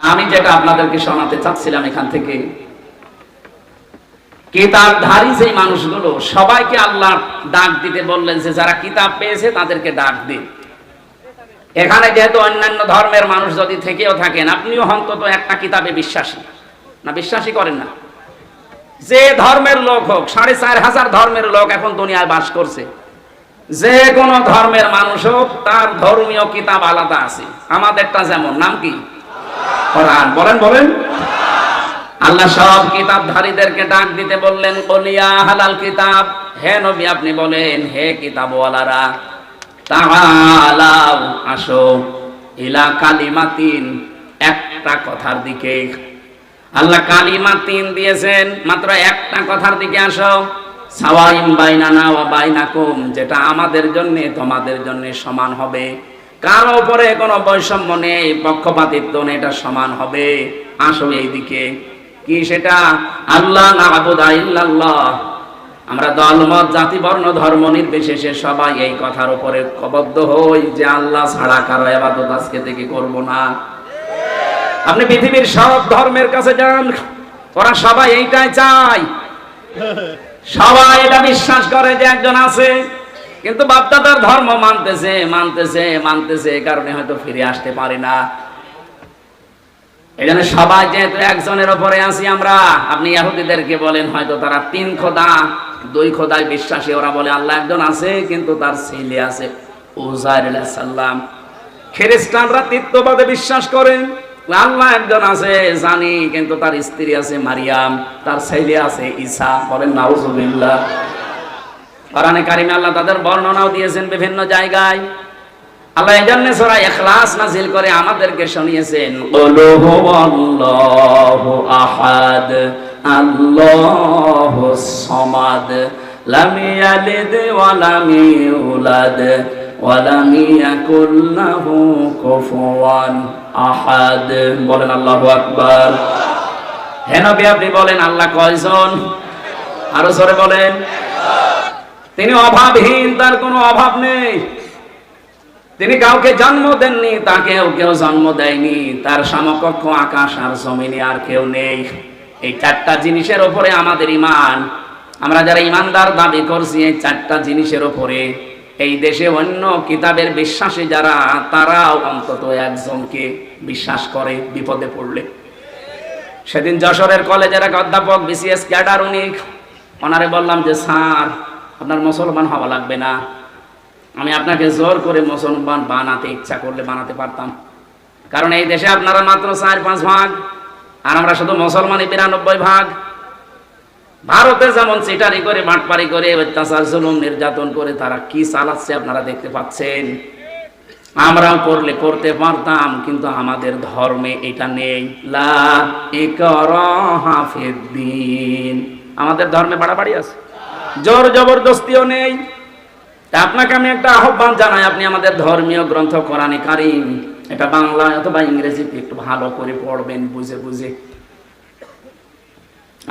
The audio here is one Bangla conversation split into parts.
আমি যেটা আপনাদেরকে শোনাতে চাচ্ছিলাম এখান থেকে কিতাবধারী সেই মানুষগুলো, সবাইকে আল্লাহ ডাক দিতে বললেন যে যারা কিতাব পেয়েছে তাদেরকে ডাক দিন। এখানে যেহেতু অন্যান্য ধর্মের মানুষ যদি থেকেও থাকেন, আপনিও অন্তত একটা কিতাবে বিশ্বাসী। না বিশ্বাসী করেন না। যে ধর্মের লোক হোক, সাড়ে চার হাজার ধর্মের লোক এখন দুনিয়ায় বাস করছে। যে কোনো ধর্মের মানুষ হোক, তার ধর্মীয় কিতাব আলাদা আছে। আমাদেরটা যেমন, নাম কি? কোরআন বলেন বলেন। আল্লাহ সব কিতাবধারীদেরকে ডাক দিতে বললেন, কলিয়া হালাল কিতাব। হে নবী, আপনি বলেন, হে কিতাবওয়ালারা তাআলাও আসো ইলা কালিমাতিন। একটা কথার দিকে। আল্লাহ কালিমা তিন দিয়েছেন, মাত্র একটা কথার দিকে আসো। সাওয়াইম বাইনানা ওয়া বাইনাকুম, যেটা আমাদের জন্য, তোমাদের জন্য সমান হবে। কারও উপরে কোনো বৈষম্য নেই, পক্ষপাতিত্ব নেই, এটা সমান হবে। আসো এইদিকে। কি সেটা? আল্লাহ ইল্লাল্লাহ। আমরা দলমত জাতি, বর্ণ, ধর্ম নির্বিশেষে সবাই এই কথার উপরে কবদ্ধ হই যে আল্লাহ ছাড়া কারও আবাদত আজকে থেকে করব না। আপনি পৃথিবীর সব ধর্মের কাছে যান, ওরা সবাই এইটাই চায়। সবাই এটা বিশ্বাস করে যে একজন আছে। কিন্তু বাপদাদার ধর্ম মানতেছে মানতেছে মানতেছে এই কারণে হয়তো ফিরে আসতে পারে না। এই জন্য সবাই যেহেতু একজনের ওপরে আছি আমরা, আপনি ইহুদিদেরকে বলেন, হয়তো তারা তিন খোদা, দুই খোদায় বিশ্বাসী, ওরা বলে, আল্লাহ একজন আছে, কিন্তু তার ছেলে আছে, উজাইর সাল্লাম খ্রিস্টানরা তৃত্ববাদে বিশ্বাস করেন আল্লাহ একজন আছে, জানি, কিন্তু তার স্ত্রী আছে মারিয়াম, তার ছেলে আছে ঈসা, বলেন, নাউজুবিল্লাহ। কোরআনে কারিমে আল্লাহ তাদের বর্ণনাও দিয়েছেন বিভিন্ন জায়গায়। আল্লাহ এই জন্য সূরা ইখলাস নাযিল করে আমাদেরকে শুনিয়েছেন কুলু হুয়াল্লাহু আহাদ আল্লাহুস সামাদ, লাম ইয়ালিদ ওয়া লাম ইউলাদ, ওয়া লাম ইয়াকুল লাহু কুফুয়ান আহাদ। বলেন আল্লাহু আকবার। হে নবী, আপনি বলেন আল্লাহ কয়জন? আরও জোরে বলেন। তিনি অভাবহীন, তার কোনো অভাব নেই। তিনি কাউকে জন্ম দেননি, তাকেও কেউ জন্ম দেয়নি। তার সমকক্ষ আকাশ আর জমিনে আর কেউ নেই। এই চারটা জিনিসের ওপরে আমাদের ইমান আমরা যারা ইমানদার দাবি করছি, এই চারটা জিনিসের ওপরে এই দেশে অন্য কিতাবের বিশ্বাসী যারা, তারাও অন্তত একজনকে বিশ্বাস করে বিপদে পড়লে। সেদিন যশোরের কলেজের এক অধ্যাপক, বিসিএস ক্যাডার, উনি ওনারে বললাম যে, স্যার আপনার মুসলমান হওয়া লাগবে না। আমি আপনাকে জোর করে মুসলমান বানাতে ইচ্ছা করলে বানাতে পারতাম। কারণ এই দেশে আপনারা মাত্র চার, পাঁচ ভাগ, আর আমরা শুধু মুসলমানই বিরানব্বই ভাগ। ভারতে যেমন চিটারি করে মাঠপারি করে, অত্যাচার, জুলুম, নির্যাতন করে, তারা কি চালাচ্ছে আপনারা দেখতে পাচ্ছেন? আমরাও করলে করতে পারতাম, কিন্তু আমাদের ধর্মে এটা নেই। লা আমাদের ধর্মে বাড়াবাড়ি আছে। জোর জবরদস্তিও নেই। আপনাকে আমি একটা আহ্বান জানাই, আপনি আমাদের ধর্মীয় গ্রন্থ কোরআনে কারিম, এটা বাংলা অথবা ইংরেজিতে একটু ভালো করে পড়বেন, বুঝে বুঝে।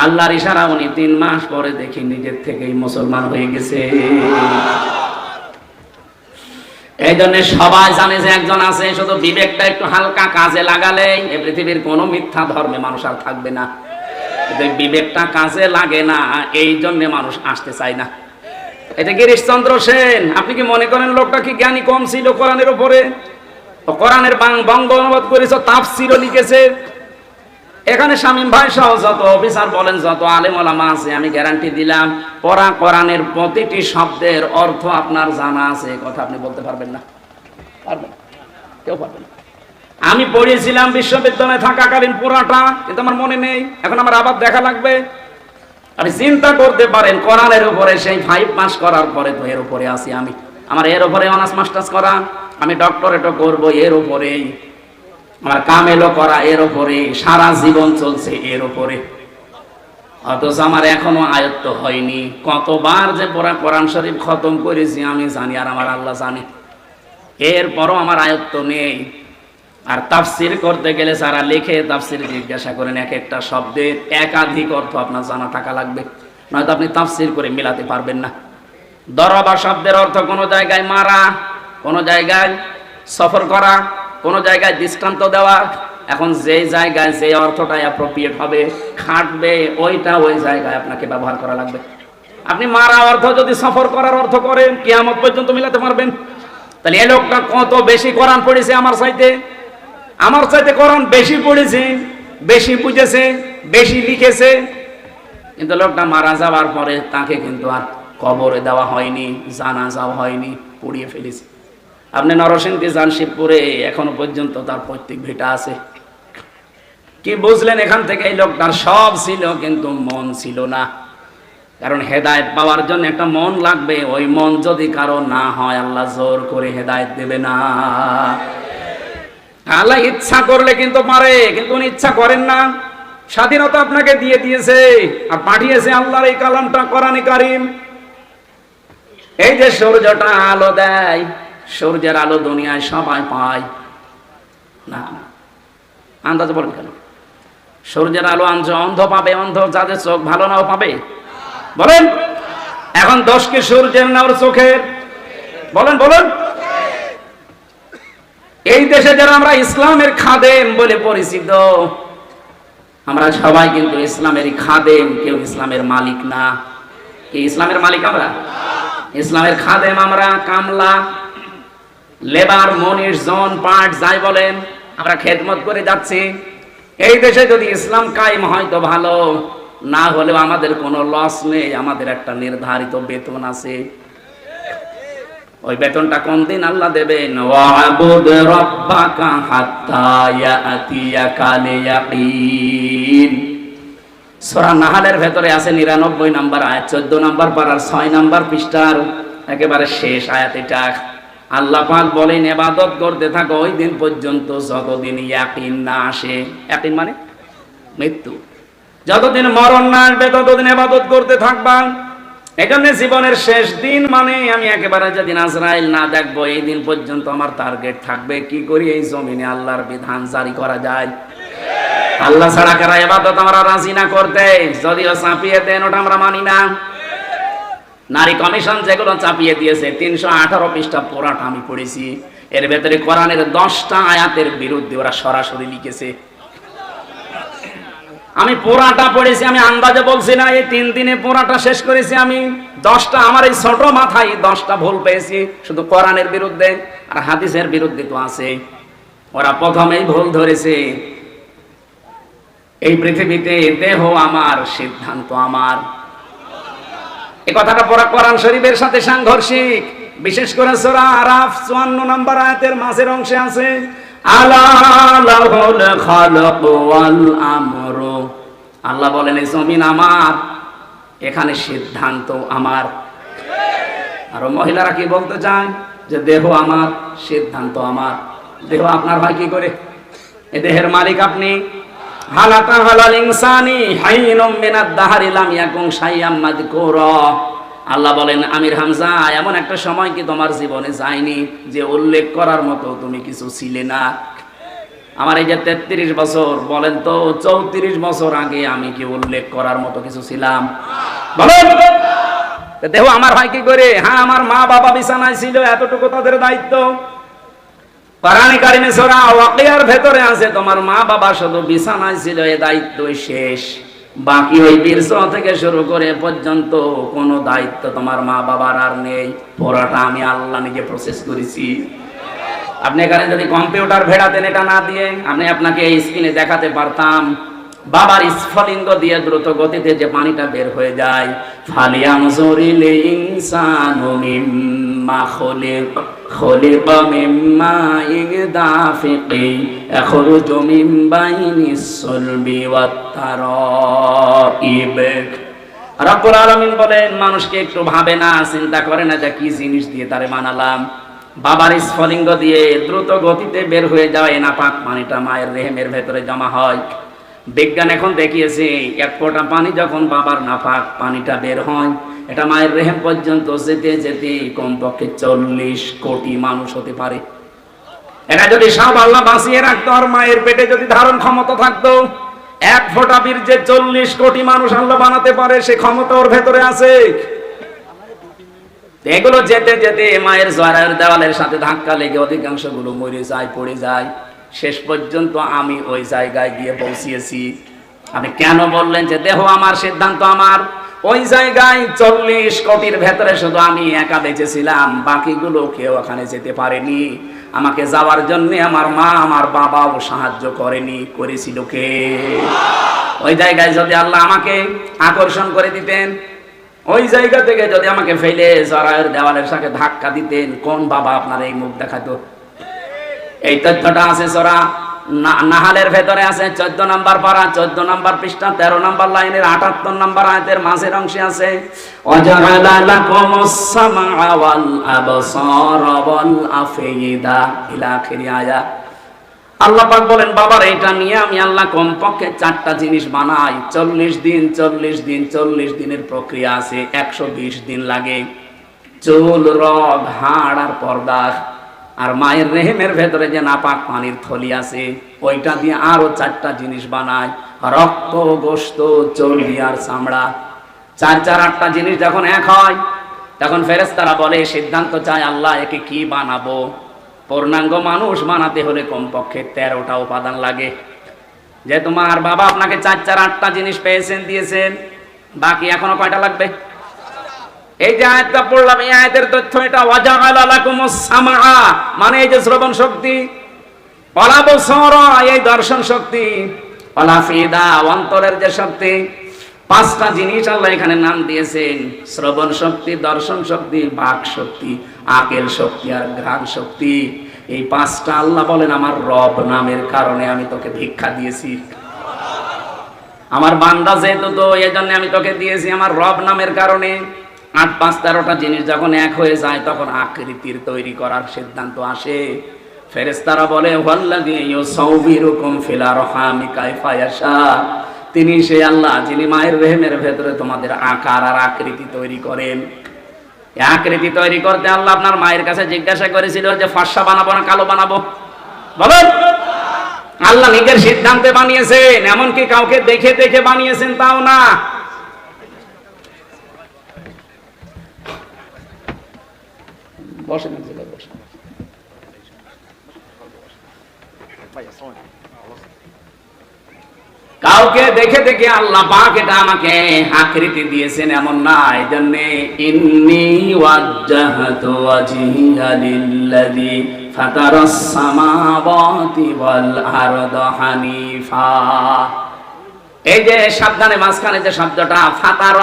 আল্লাহর ইশারা উনি তিন মাস পরে দেখি নিজের থেকেই মুসলমান হয়ে গেছে। এই জন্য সবাই জানে যে একজন আছে, শুধু বিবেকটা একটু হালকা কাজে লাগালে এই পৃথিবীর কোনো মিথ্যা ধর্মে মানুষ আর থাকবে না। বিবেকটা কাজে লাগে না, এই জন্য মানুষ আসতে চায় না। এটা গিরিশচন্দ্র সেন? আপনি কি মনে করেন লোকটা কি জ্ঞানী কম ছিল কোরআনের উপরে? কোরআনের বঙ্গ অনুবাদ করেছে, তাফসিরও লিখেছে। এখানে শামীম ভাই সহ যত অফিসার বলেন, যত আলেম আছে, আমি গ্যারান্টি দিলাম, পড়া কোরআনের প্রতিটি শব্দের অর্থ আপনার জানা আছে কথা আপনি বলতে পারবেন না। পারবেন? কেউ পারবেন না। আমি পড়িয়েছিলাম বিশ্ববিদ্যালয়ে থাকাকালীন পুরাটা, কিন্তু আমার মনে নেই। এখন আমার আবার দেখা লাগবে। আপনি চিন্তা করতে পারেন কোরআনের উপরে, সেই ফাইভ পাস করার পরে তো এর উপরে আছি আমি। আমার এর উপরে অনার্স মাস্টার্স করা, আমি ডক্টরেটও করব এর উপরেই। আমার কামেলও করা এর উপরে সারা জীবন চলছে এর উপরে। অথচ আমার এখনও আয়ত্ত হয়নি। কতবার যে পড়া কোরআন শরীফ খতম করেছি, আমি জানি, আর আমার আল্লাহ জানে। এরপরও আমার আয়ত্ত নেই। আর তাফসির করতে গেলে যারা লেখে তাফসির জিজ্ঞাসা করেন এক একটা শব্দের একাধিক অর্থ আপনার জানা থাকা লাগবে। নয়তো আপনি তাফসির করে মেলাতে পারবেন না। দরবা শব্দের অর্থ কোনো জায়গায় মারা, কোনো জায়গায় সফর করা, কোনো জায়গায় দৃষ্টান্ত দেওয়া। এখন যে জায়গায় যে অর্থটা অ্যাপ্রোপ্রিয়েট হবে, খাটবে, ওইটা ওই জায়গায় আপনাকে ব্যবহার করা লাগবে। আপনি মারা অর্থ, যদি সফর করার অর্থ করেন, কেয়ামত পর্যন্ত মিলাতে পারবেন। তাহলে এ লোকটা কত বেশি কোরআন পড়েছে আমার চাইতে? আমার চাইতে কোরআন বেশি পড়েছে, বেশি বুঝেছে, বেশি লিখেছে। কিন্তু লোকটা মারা যাওয়ার পরে তাকে কিন্তু আর কবরে দেওয়া হয়নি জানা যাওয়া হয়নি, পুড়িয়ে ফেলেছে। আপনি নরসিংদী যান শিবপুরে এখনও পর্যন্ত তার প্রত্যেক ভিটা আছে। কি বুঝলেন, এখান থেকে এই লোকটার সব ছিল, কিন্তু মন ছিল না। কারণ হেদায়েত পাওয়ার জন্য একটা মন লাগবে, ওই মন যদি কারও না হয়, আল্লাহ জোর করে হেদায়েত দেবে না। আল্লাহ ইচ্ছা করলে কিন্তু পারে কিন্তু উনি ইচ্ছা করেন না। স্বাধীনতা আপনাকে দিয়ে দিয়েছে আর পাঠিয়েছে আল্লাহর এই কালামটা কোরআনে কারিম। এই যে সূর্যটা আলো দেয়, সূর্যের আলো দুনিয়ায় সবাই পায়। না আন্দাজ বলেন কেন? সূর্যের আলো অন্ধ অন্ধ পাবে, অন্ধ যাদের চোখ ভালো নাও পাবে। বলেন। এখন দশ কি সূর্যের না ওর চোখের? বলেন বলেন। এই দেশে যারা আমরা ইসলামের খাদেম বলে পরিচিত, আমরা সবাই কিন্তু ইসলামেরই খাদেম, কেউ ইসলামের মালিক না। কি ইসলামের মালিক আমরা? ইসলামের খাদেম আমরা, কামলা, লেবার মনির জন, পাট, যাই বলেন, আমরা খেদমত করে যাচ্ছি। এই দেশে যদি ইসলাম কায়েম হয় তো ভালো, না হলেও আমাদের কোনো লস নেই, আমাদের একটা নির্ধারিত বেতন আছে। ওই বেতনটা কোন দিন আল্লাহ দেবেন? ওয়াবুদ নাহালের ভেতরে আছে 99 নাম্বার আয়াত 14 নাম্বার পারার 6 নাম্বার পৃষ্ঠার একেবারে শেষ আয়াত এটা আল্লাহ পাক বলেন, ইবাদত করতে থাকো, ওই দিন পর্যন্ত যতদিন ইয়াকিন না আসে। ইয়াকিন মানে মৃত্যু। যতদিন মরণ না আসবে, ততদিন ইবাদত করতে থাকবা। এখানে জীবনের শেষ দিন মানে আমি একেবারে যেদিন আজরাইল না দেখব, এই দিন পর্যন্ত আমার টার্গেট থাকবে। কি করি? এই জমিনে আল্লাহর বিধান জারি করা যায়। আল্লাহ ছাড়া কারা এবাদত আমরা রাজি না করতে? যদিও চাপিয়ে দেন, ওটা আমরা মানি না। নারী কমিশন যেগুলো চাপিয়ে দিয়েছে, তিনশো আঠারো পৃষ্ঠা পোড়াটা আমি পড়েছি। এর ভেতরে কোরআনের দশটা আয়াতের বিরুদ্ধে ওরা সরাসরি লিখেছে। আমি পোড়াটা পড়েছি, আমি আন্দাজে বলছি না, এই তিন দিনে পোড়াটা শেষ করেছি আমি। দশটা আমার এই ছোট মাথায় দশটা ভুল পেয়েছি, শুধু কোরআনের বিরুদ্ধে আর হাদিসের বিরুদ্ধে তো আছে। ওরা প্রথমেই ভুল ধরেছে। এই পৃথিবীতে দেহ আমার, সিদ্ধান্ত আমার। এই কথাটা পড়া কোরআন শরীফের সাথে সাংঘর্ষিক। বিশেষ করে সূরা আরাফ 54 নম্বর আয়াতের মাঝের অংশে আছে, আলা লাহুল খালাক ওয়াল আমরু। আল্লাহ বলেন, এই জমিন আমার, এখানে সিদ্ধান্ত আমার। আর মহিলারা কি বলতে চায় যে, দেহ আমার, সিদ্ধান্ত আমার। দেহ আপনার ভাই কি করে? এ দেহের মালিক আপনি। হালাতা আল্লাহ বলেন, আমির হামজা, এমন একটা সময় কি তোমার জীবনে যায়নি যে উল্লেখ করার মতো তুমি কিছু ছিলে না? আমার এই যে তেত্রিশ বছর, বলেন তো, চৌত্রিশ বছর আগে আমি কি উল্লেখ করার মতো কিছু ছিলাম? দেহ আমার ভাই কি করে? হ্যাঁ আমার মা বাবা বিছানায় ছিল, এতটুকু তাদের দায়িত্ব। সূরা ওয়াকিয়ার ভেতরে আছে, তোমার মা বাবা শুধু বিছানায় ছিল, এ দায়িত্বই শেষ। বাকি ওই বীরস থেকে শুরু করে পর্যন্ত কোনো দায়িত্ব তোমার মা বাবার আর নেই। পড়াটা আমি আল্লাহ নিজে প্রসেস করেছি। আপনি এখানে যদি কম্পিউটার ভেড়াতেন এটা না দিয়ে আমি আপনাকে এই স্ক্রিনে দেখাতে পারতাম। বাবার স্ফলিঙ্গ দিয়ে দ্রুত গতিতে যে পানিটা বের হয়ে যায়। ফালিয়াম জরিলে মিন মানুষকে একটু ভাবে না, চিন্তা করে না যে কি জিনিস দিয়ে তারে বানালাম। বাবার স্ফলিঙ্গ দিয়ে দ্রুত গতিতে বের হয়ে যায় নাপাক পানিটা মায়ের রেহেমের ভেতরে জমা হয়। বিজ্ঞান এখন দেখিয়েছে, এক ফোঁটা পানি যখন বাবার নাপাক পানিটা বের হয়। এটা মায়ের রেহেম পর্যন্ত যেতে যেতে কমপক্ষে চল্লিশ কোটি মানুষ হতে পারে। এটা যদি সব আল্লাহ বাঁচিয়ে রাখতো আর মায়ের পেটে যদি ধারণ ক্ষমতা থাকতো, এক ফোঁটা বীর্যে চল্লিশ কোটি মানুষ আল্লাহ বানাতে পারে, সে ক্ষমতা ওর ভেতরে আছে। এগুলো যেতে যেতে মায়ের জয়ের দেওয়ালের সাথে ধাক্কা লেগে অধিকাংশগুলো মরে যায়, পড়ে যায়। শেষ পর্যন্ত আমি ওই জায়গায় গিয়ে পৌঁছিয়েছি। আপনি কেন বললেন যে দেহ আমার, সিদ্ধান্ত আমার? ওই জায়গায় চল্লিশ কোটির ভেতরে শুধু আমি একা বেঁচেছিলাম, বাকিগুলো কেউ ওখানে যেতে পারেনি। আমাকে যাওয়ার জন্য আমার মা, আমার বাবাও সাহায্য করেনি, করেছিল কে? ওই জায়গায় যদি আল্লাহ আমাকে আকর্ষণ করে দিতেন ওই জায়গা থেকে যদি আমাকে ফেলে জরায়ের দেওয়ালের সাথে ধাক্কা দিতেন, কোন বাবা আপনার এই মুখ দেখাতো? এই তথ্যটা আছে সরা নাহালের ভেতরে আছে, চোদ্দ নম্বর পারা, চোদ্দ নাম্বার পৃষ্ঠা, তেরো নাম্বার লাইনের আটাত্তর নাম্বার আয়তের মাঝের অংশে আছে আয়া আল্লাহ পাক বলেন, বাবার, এটা নিয়ে আমি আল্লাহ কমপক্ষে চারটা জিনিস বানাই। চল্লিশ দিন চল্লিশ দিন, চল্লিশ দিনের প্রক্রিয়া আছে, একশো বিশ দিন লাগে। চুল, রগ, হাড় আর পর্দা। আর মায়ের রেহেমের ভেতরে যে নাপাক পানির থলি আছে, ওইটা দিয়ে আরও চারটা জিনিস বানায় রক্ত গোস্ত চর্বি আর চামড়া। চার চার, আটটা জিনিস যখন এক হয়, তখন ফেরেস্তারা বলে, সিদ্ধান্ত চায় আল্লাহ একে কি বানাবো? পূর্ণাঙ্গ মানুষ বানাতে হলে কমপক্ষে তেরোটা উপাদান লাগে। যে তোমার বাবা আপনাকে চার চার, আটটা জিনিস পেয়েছেন, দিয়েছেন, বাকি এখনও কয়টা লাগবে? এই যে আয়াতটা পড়লাম, এই আয়াতের তথ্য এটা লাকুমুস মানে এই যে শ্রবণ শক্তি। ওয়ালা বসরা এই দর্শন শক্তি। ওয়ালা ফিদা অন্তরের যে শক্তি। পাঁচটা জিনিস আল্লাহ এখানে নাম দিয়েছেন। শ্রবণ শক্তি, দর্শন শক্তি, বাক শক্তি, আকেল শক্তি আর ঘ্রাণ শক্তি। এই পাঁচটা আল্লাহ বলেন, আমার রব নামের কারণে আমি তোকে ভিক্ষা দিয়েছি। আমার বান্দা যেহেতু তো এই জন্য আমি তোকে দিয়েছি আমার রব নামের কারণে। আট, পাঁচ, তেরোটা জিনিস যখন এক হয়ে যায়, তখন আকৃতির তৈরি করার সিদ্ধান্ত আসে। ফেরেস্তারা বলে, ওয়াল্লাযী ইউসাউবিরুকুম ফিল আরহামি কাইফা ইয়াশা। তিনি সেই আল্লাহ, যিনি মায়ের রেহেমের ভেতরে তোমাদের আকার আর আকৃতি তৈরি করেন। আকৃতি তৈরি করতে আল্লাহ আপনার মায়ের কাছে জিজ্ঞাসা করেছিল যে, ফর্সা বানাবো না কালো বানাবো? বলেন। আল্লাহ নিজের সিদ্ধান্তে বানিয়েছেন, এমনকি কাউকে দেখে দেখে বানিয়েছেন তাও না। বসেন বসেন। কাউকে দেখে দেখে আল্লাহ পাক এটা আমাকে আকৃতি দিয়েছেন এমন না এই জন্য ইন্নি ওয়াজ্জাহাতু ওয়াজহিয়া লিল্লাযী ফাতারাস সামাওয়াতি ওয়াল আরদা হানিফা। এই যে সাবধানে মাঝখানে যে শব্দটা, ফাতার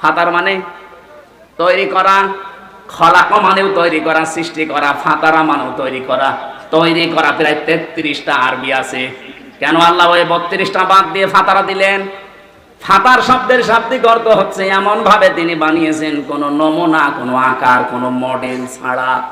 ফাতার মানে তৈরি করা, খলাক মানেও তৈরি করা, সৃষ্টি করা, ফাতারা মানেও তৈরি করা তৈরি করা, প্রায় তেত্রিশটা আরবি আছে। কেন আল্লাহ ওই বত্রিশটা বাদ দিয়ে ফাতারা দিলেন? ফাতার শব্দের শাব্দিক অর্থ হচ্ছে এমন ভাবে তিনি বানিয়েছেন কোনো নমুনা, কোনো আকার, কোনো মডেল ছাড়া।